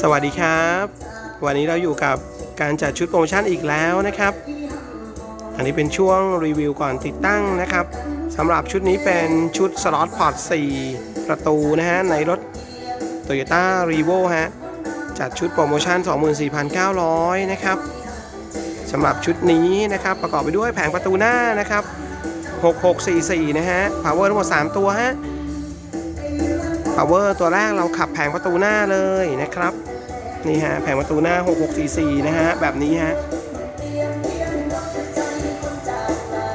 สวัสดีครับ วันนี้เราอยู่กับการจัดชุดโปรโมชั่นอีกแล้วนะครับ อันนี้เป็นช่วงรีวิวก่อนติดตั้งนะครับสำหรับชุดนี้เป็นชุดสล็อตพอร์ต4ประตูนะฮะในรถ Toyota r e v o ฮะจัดชุดโปรโมชั่น 24,900 นะครับสำหรับชุดนี้นะครับประกอบไปด้วยแผงประตูหน้านะครับ 6644 นะฮะ power ทั้งหมด 3 ตัวฮะ power ตัวแรกเราขับแผงประตูหน้าเลยนะครับ นี่ฮะแผงประตูหน้า 6644 นะฮะ แบบนี้ฮะ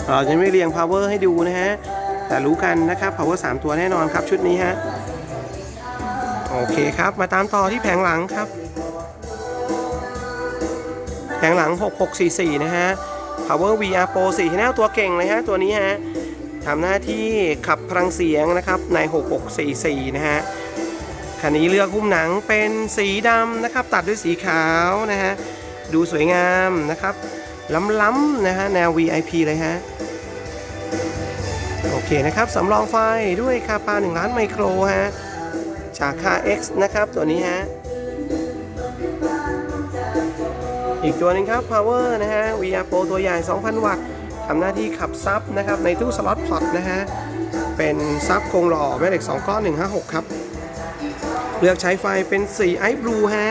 เราจะไม่เรียง power ให้ดูนะฮะ แต่รู้กันนะครับ power 3 ตัวแน่นอนครับชุดนี้ฮะ โอเคครับ มาตามต่อที่แผงหลังครับ แผงหลัง 6644 นะฮะ power VR Pro 4 channel ตัวเก่งเลยฮะ ตัวนี้ฮะ ทำหน้าที่ขับพลังเสียงนะครับใน 6644 นะฮะคันนี้เลือกหุ้มหนังเป็นสีดำนะครับ ตัดด้วยสีขาวนะฮะดูสวยงามนะครับล้ำๆนะฮะแนว VIP เลยฮะโอเคนะครับสำรองไฟด้วยคาปา1ล้านไมโครฮะจากค่า X นะครับตัวนี้ฮะอีกตัวหนึงครับ Power นะฮะ VR Pro ตัวใหญ่ 2,000 วัตต์ ทำหน้าที่ขับซับนะครับในตู้สล็อตพอตนะฮะเป็นซับโครงหล่อแม่เหล็ก 2 ก้อน 156 ครับ เลือกใช้ไฟเป็นสีไอ b ์บลูฮะ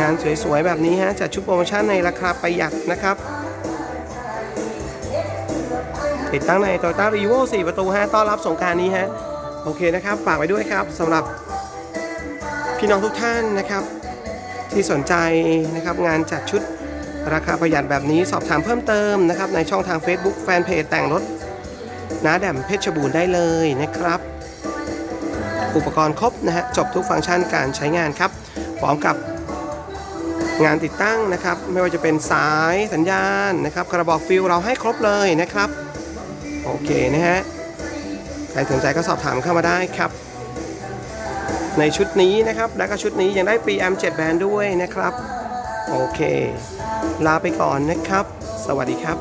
งานสวยๆ แบบนี้ฮะจัดชุดโปรโมชั่นในราคาประหยัดนะครับ ติดตั้งใน Toyota r e v o 4 ประตูฮะต้อนรับสงการนี้ฮะโอเคนะครับ ฝากไว้ด้วยครับสำหรับพี่น้องทุกท่านนะครับ ที่สนใจนะครับงานจัดชุด ราคาประหยัดแบบนี้สอบถามเพิ่มเติมนะครับในช่องทาง Facebook แฟนเพจแต่งรถน้าแดมเพชรบูรณ์ได้เลยนะครับ อุปกรณ์ครบนะฮะจบทุกฟังก์ชันการใช้งานครับพร้อมกับงานติดตั้งนะครับ ไม่ว่าจะเป็นสายสัญญาณนะครับ กระบอกฟิลเราให้ครบเลยนะครับ โอเคนะฮะใครสนใจก็สอบถามเข้ามาได้ครับ ในชุดนี้นะครับ และก็ชุดนี้ยังได้ปี M7 แบนด้วยนะครับ โอเค ลาไปก่อนนะครับ สวัสดีครับ